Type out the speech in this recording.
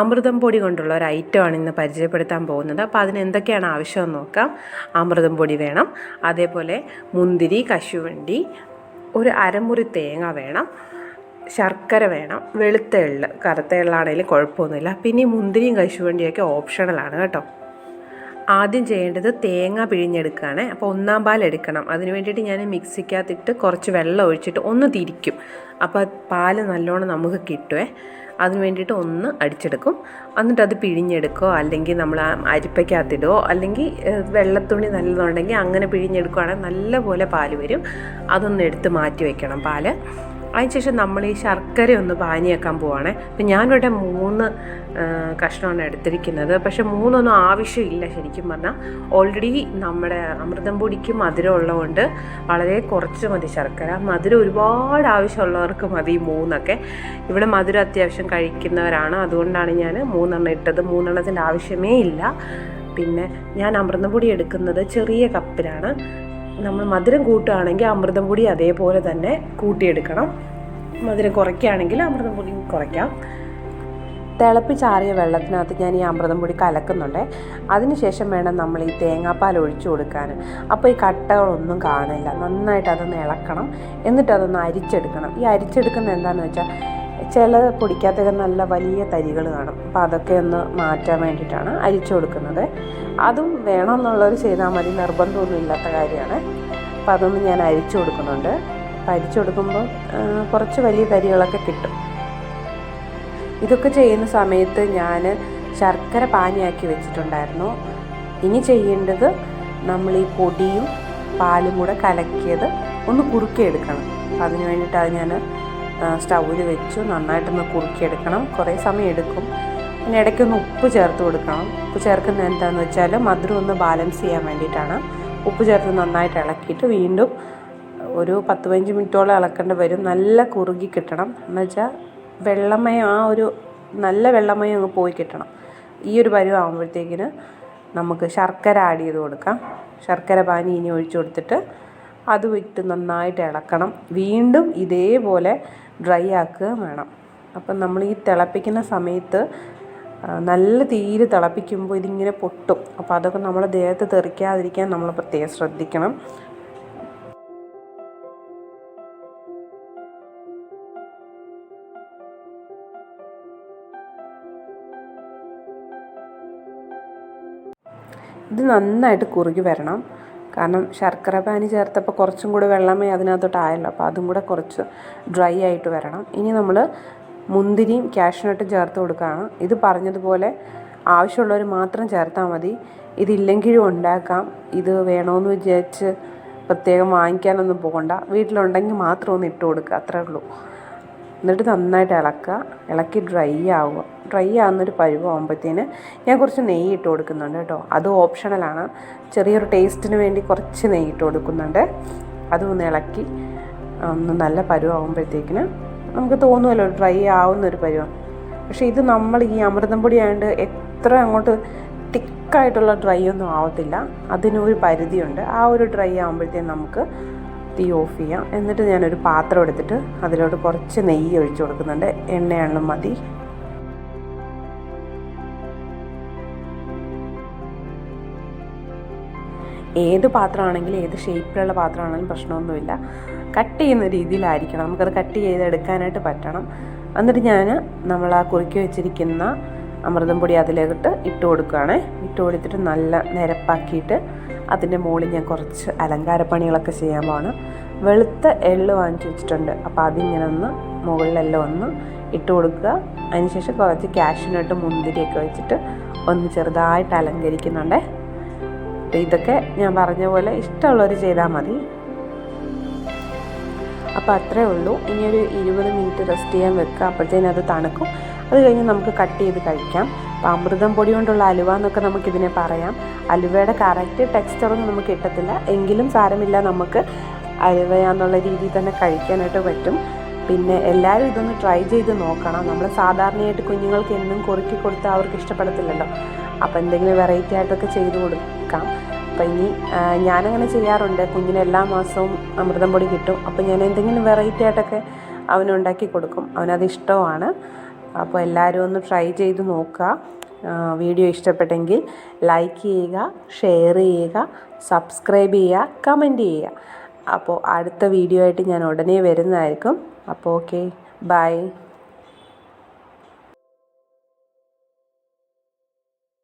അമൃതം പൊടി കൊണ്ടുള്ള ഒരു ഐറ്റമാണ് ഇന്ന് പരിചയപ്പെടുത്താൻ പോകുന്നത്. അപ്പോൾ അതിന് എന്തൊക്കെയാണ് ആവശ്യമെന്ന് നോക്കാം. അമൃതം പൊടി വേണം. അതേപോലെ മുന്തിരി കശുവണ്ടി ഒരു അരമുറി തേങ്ങ വേണം. ശർക്കര വേണം. വെളുത്ത എള്ള് കറുത്ത എള്ളാണെങ്കിലും കുഴപ്പമൊന്നുമില്ല. പിന്നെ ഈ മുന്തിരിയും കശുവണ്ടിയൊക്കെ ഓപ്ഷണലാണ് കേട്ടോ. ആദ്യം ചെയ്യേണ്ടത് തേങ്ങ പിഴിഞ്ഞെടുക്കുകയാണ് അപ്പോൾ ഒന്നാം പാൽ എടുക്കണം. അതിന് വേണ്ടിയിട്ട് ഞാൻ മിക്സിക്കകത്തിട്ട് കുറച്ച് വെള്ളം ഒഴിച്ചിട്ട് ഒന്ന് തിരിക്കും. അപ്പോൾ പാൽ നല്ലോണം നമുക്ക് കിട്ടുമേ അതിന് വേണ്ടിയിട്ട് ഒന്ന് അടിച്ചെടുക്കും. എന്നിട്ട് അത് പിഴിഞ്ഞെടുക്കോ അല്ലെങ്കിൽ നമ്മൾ അരിപ്പയ്ക്കകത്തിടുകയോ അല്ലെങ്കിൽ വെള്ളത്തുണി നല്ലതുണ്ടെങ്കിൽ അങ്ങനെ പിഴിഞ്ഞെടുക്കുകയാണെങ്കിൽ നല്ലപോലെ പാൽ വരും. അതൊന്ന് എടുത്ത് മാറ്റി വെക്കണം പാൽ. അതിനുശേഷം നമ്മൾ ഈ ശർക്കര ഒന്ന് പാനിയാക്കാൻ പോവാണേ. അപ്പം ഞാനിവിടെ മൂന്ന് കഷ്ണമാണ് എടുത്തിരിക്കുന്നത്. പക്ഷെ മൂന്നൊന്നും ആവശ്യമില്ല ശരിക്കും പറഞ്ഞാൽ. ഓൾറെഡി നമ്മുടെ അമൃതം പൊടിക്ക് മധുരം ഉള്ളതുകൊണ്ട് വളരെ കുറച്ച് മതി ശർക്കര. മധുരം ഒരുപാട് ആവശ്യമുള്ളവർക്ക് മതി മൂന്നൊക്കെ. ഇവിടെ മധുരം അത്യാവശ്യം കഴിക്കുന്നവരാണ്. അതുകൊണ്ടാണ് ഞാൻ മൂന്നെണ്ണം ഇട്ടത്. മൂന്നെണ്ണത്തിന്റെ ആവശ്യമേ ഇല്ല. പിന്നെ ഞാൻ അമൃതം പൊടി എടുക്കുന്നത് ചെറിയ കപ്പിലാണ്. നമ്മൾ മധുരം കൂട്ടുകയാണെങ്കിൽ അമൃതം പൊടി അതേപോലെ തന്നെ കൂട്ടിയെടുക്കണം. മധുരം കുറയ്ക്കുകയാണെങ്കിൽ അമൃതം പൊടി കുറയ്ക്കാം. തിളപ്പിച്ചാറിയ വെള്ളത്തിനകത്ത് ഞാൻ ഈ അമൃതം പൊടി കലക്കുന്നുണ്ട്. അതിനുശേഷം വേണം നമ്മൾ ഈ തേങ്ങാപ്പാൽ ഒഴിച്ചു കൊടുക്കാൻ. അപ്പോൾ ഈ കട്ടകളൊന്നും കാണില്ല നന്നായിട്ട് അതൊന്ന് ഇളക്കണം. എന്നിട്ട് അതൊന്ന് അരിച്ചെടുക്കണം. ഈ അരിച്ചെടുക്കുന്നത് എന്താണെന്ന് വെച്ചാൽ ചില പൊടിക്കകത്തൊക്കെ നല്ല വലിയ തരികൾ കാണും. അപ്പോൾ അതൊക്കെ ഒന്ന് മാറ്റാൻ വേണ്ടിയിട്ടാണ് അരിച്ചു കൊടുക്കുന്നത്. അതും വേണമെന്നുള്ളവർ ചെയ്താൽ മതി. നിർബന്ധമൊന്നും ഇല്ലാത്ത കാര്യമാണ്. അപ്പോൾ അതൊന്നും ഞാൻ അരിച്ചു കൊടുക്കുന്നുണ്ട്. അപ്പോൾ അരിച്ചു കൊടുക്കുമ്പോൾ കുറച്ച് വലിയ തരികളൊക്കെ കിട്ടും. ഇതൊക്കെ ചെയ്യുന്ന സമയത്ത് ഞാൻ ശർക്കര പാനിയാക്കി വെച്ചിട്ടുണ്ടായിരുന്നു. ഇനി ചെയ്യേണ്ടത് നമ്മൾ ഈ പൊടിയും പാലും കൂടെ കലക്കിയത് ഒന്ന് കുറുക്കിയെടുക്കണം. അപ്പം അതിന് വേണ്ടിയിട്ടാണ് ഞാൻ സ്റ്റൗവിൽ വെച്ചു. നന്നായിട്ടൊന്ന് കുറുക്കിയെടുക്കണം. കുറേ സമയം എടുക്കും. പിന്നെ ഇടയ്ക്കൊന്ന് ഉപ്പ് ചേർത്ത് കൊടുക്കണം. ഉപ്പ് ചേർക്കുന്നത് എന്താണെന്ന് വെച്ചാൽ മധുരം ഒന്ന് ബാലൻസ് ചെയ്യാൻ വേണ്ടിയിട്ടാണ്. ഉപ്പ് ചേർത്ത് നന്നായിട്ട് ഇളക്കിയിട്ട് വീണ്ടും ഒരു പത്ത് പതിനഞ്ച് മിനിറ്റോളം ഇളക്കേണ്ടി വരും. നല്ല കുറുകി കിട്ടണം. എന്ന് വെച്ചാൽ വെള്ളമയം ആ ഒരു നല്ല വെള്ളമയം അങ്ങ് പോയി കിട്ടണം. ഈ ഒരു പരുവാകുമ്പോഴത്തേക്കിന് നമുക്ക് ശർക്കര ആഡ് ചെയ്ത് കൊടുക്കാം. ശർക്കര പാനി ഇനി ഒഴിച്ചു കൊടുത്തിട്ട് അത് വിട്ട് നന്നായിട്ട് ഇളക്കണം. വീണ്ടും ഇതേപോലെ ഡ്രൈ ആക്കുക വേണം. അപ്പം നമ്മൾ ഈ തിളപ്പിക്കുന്ന സമയത്ത് നല്ല തീരെ തിളപ്പിക്കുമ്പോൾ ഇതിങ്ങനെ പൊട്ടും. അപ്പോൾ അതൊക്കെ നമ്മൾ ദേഹത്ത് തെറിക്കാതിരിക്കാൻ നമ്മൾ പ്രത്യേകം ശ്രദ്ധിക്കണം. ഇത് നന്നായിട്ട് കുറുകി വരണം. കാരണം ശർക്കര പാനി ചേർത്തപ്പോൾ കുറച്ചും കൂടി വെള്ളമേ അതിനകത്തോട്ടായല്ലോ. അപ്പോൾ അതും കൂടെ കുറച്ച് ഡ്രൈ ആയിട്ട് വരണം. ഇനി നമ്മൾ മുന്തിരിയും കാഷ്നട്ടും ചേർത്ത് കൊടുക്കുകയാണ്. ഇത് പറഞ്ഞതുപോലെ ആവശ്യമുള്ളവർ മാത്രം ചേർത്താൽ മതി. ഇതില്ലെങ്കിലും ഉണ്ടാക്കാം. ഇത് വേണമെന്ന് വിചാരിച്ച് പ്രത്യേകം വാങ്ങിക്കാനൊന്നും പോകണ്ട. വീട്ടിലുണ്ടെങ്കിൽ മാത്രം ഒന്ന് ഇട്ട് കൊടുക്കുക. അത്രേ ഉള്ളൂ. എന്നിട്ട് നന്നായിട്ട് ഇളക്കുക. ഇളക്കി ഡ്രൈ ആവുക. ഡ്രൈ ആകുന്നൊരു പരുവാകുമ്പോഴത്തേന് ഞാൻ കുറച്ച് നെയ്യ് ഇട്ട് കൊടുക്കുന്നുണ്ട് കേട്ടോ. അത് ഓപ്ഷണലാണ് ചെറിയൊരു ടേസ്റ്റിന് വേണ്ടി കുറച്ച് നെയ്യ് ഇട്ട് കൊടുക്കുന്നുണ്ട്. അതൊന്ന് ഇളക്കി ഒന്ന് നല്ല പരുവാകുമ്പോഴത്തേക്കിന് നമുക്ക് തോന്നുമല്ലോ ഡ്രൈ ആവുന്നൊരു പരുവം. പക്ഷേ ഇത് നമ്മൾ ഈ അമൃതം പൊടി ആയതുകൊണ്ട് എത്ര അങ്ങോട്ട് തിക്കായിട്ടുള്ള ഡ്രൈ ഒന്നും ആവത്തില്ല. അതിനൊരു പരിധിയുണ്ട്. ആ ഒരു ഡ്രൈ ആകുമ്പോഴത്തേക്കും നമുക്ക് തീ ഓഫ് ചെയ്യാം. എന്നിട്ട് ഞാനൊരു പാത്രം എടുത്തിട്ട് അതിലോട്ട് കുറച്ച് നെയ്യ് ഒഴിച്ചു കൊടുക്കുന്നുണ്ട്. എണ്ണയാണെങ്കിലും മതി. ഏത് പാത്രമാണെങ്കിലും ഏത് ഷേപ്പിലുള്ള പാത്രമാണെങ്കിലും പ്രശ്നമൊന്നുമില്ല. കട്ട് ചെയ്യുന്ന രീതിയിലായിരിക്കണം. നമുക്കത് കട്ട് ചെയ്ത് എടുക്കാനായിട്ട് പറ്റണം. എന്നിട്ട് ഞാൻ നമ്മൾ ആ കുറുക്കി വെച്ചിരിക്കുന്ന അമൃതം പൊടി അതിലേക്കിട്ട് ഇട്ട് കൊടുക്കുകയാണ്. ഇട്ട് കൊടുത്തിട്ട് നല്ല നിരപ്പാക്കിയിട്ട് അതിന്റെ മുകളിൽ ഞാൻ കുറച്ച് അലങ്കാരപ്പണികളൊക്കെ ചെയ്യാൻ പോവാണ്. വെളുത്ത എള്ള് വാങ്ങിച്ച് വെച്ചിട്ടുണ്ട്. അപ്പോൾ അതിങ്ങനെ ഒന്ന് മുകളിലെല്ലാം ഒന്ന് ഇട്ട് കൊടുക്കുക. അതിനുശേഷം കുറച്ച് കാഷ്യൂനട്ട് മുന്തിരിയൊക്കെ വെച്ചിട്ട് ഒന്ന് ചെറുതായിട്ട് അലങ്കരിക്കുന്നുണ്ടേ. ഇതൊക്കെ ഞാൻ പറഞ്ഞ പോലെ ഇഷ്ടമുള്ളവർ ചെയ്താൽ മതി. അപ്പോൾ അത്രേ ഉള്ളൂ. ഇനി ഒരു ഇരുപത് മിനിറ്റ് റെസ്റ്റ് ചെയ്യാൻ വെക്കുക. അപ്പോഴത്തേനും അത് തണുക്കും. അത് കഴിഞ്ഞ് നമുക്ക് കട്ട് ചെയ്ത് കഴിക്കാം. അപ്പോൾ അമൃതം പൊടി കൊണ്ടുള്ള അലുവ എന്നൊക്കെ നമുക്കിതിനെ പറയാം. അലുവയുടെ കറക്റ്റ് ടെക്സ്ചറൊന്നും നമുക്ക് കിട്ടത്തില്ല. എങ്കിലും സാരമില്ല നമുക്ക് അലുവയാന്നുള്ള രീതിയിൽ തന്നെ കഴിക്കാനായിട്ട് പറ്റും. പിന്നെ എല്ലാവരും ഇതൊന്ന് ട്രൈ ചെയ്ത് നോക്കണം. നമ്മൾ സാധാരണയായിട്ട് കുഞ്ഞുങ്ങൾക്ക് എന്നും കുറുക്കി കൊടുത്താൽ അവർക്ക് ഇഷ്ടപ്പെടത്തില്ലല്ലോ. അപ്പോൾ എന്തെങ്കിലും വെറൈറ്റി ആയിട്ടൊക്കെ ചെയ്ത് കൊടുക്കാം. അപ്പോൾ ഇനി ഞാനങ്ങനെ ചെയ്യാറുണ്ട്. കുഞ്ഞിന് എല്ലാ മാസവും അമൃതം പൊടി കിട്ടും. അപ്പം ഞാൻ എന്തെങ്കിലും വെറൈറ്റി ആയിട്ടൊക്കെ അവനുണ്ടാക്കി കൊടുക്കും. അവനത് ഇഷ്ടമാണ്. അപ്പോൾ എല്ലാവരും ഒന്ന് ട്രൈ ചെയ്ത് നോക്കുക. വീഡിയോ ഇഷ്ടപ്പെട്ടെങ്കിൽ ലൈക്ക് ചെയ്യുക ഷെയർ ചെയ്യുക സബ്സ്ക്രൈബ് ചെയ്യുക കമന്റ് ചെയ്യുക. അപ്പോൾ അടുത്ത വീഡിയോ ആയിട്ട് ഞാൻ ഉടനെ വരുന്നതായിരിക്കും. അപ്പോൾ ഓക്കെ ബൈ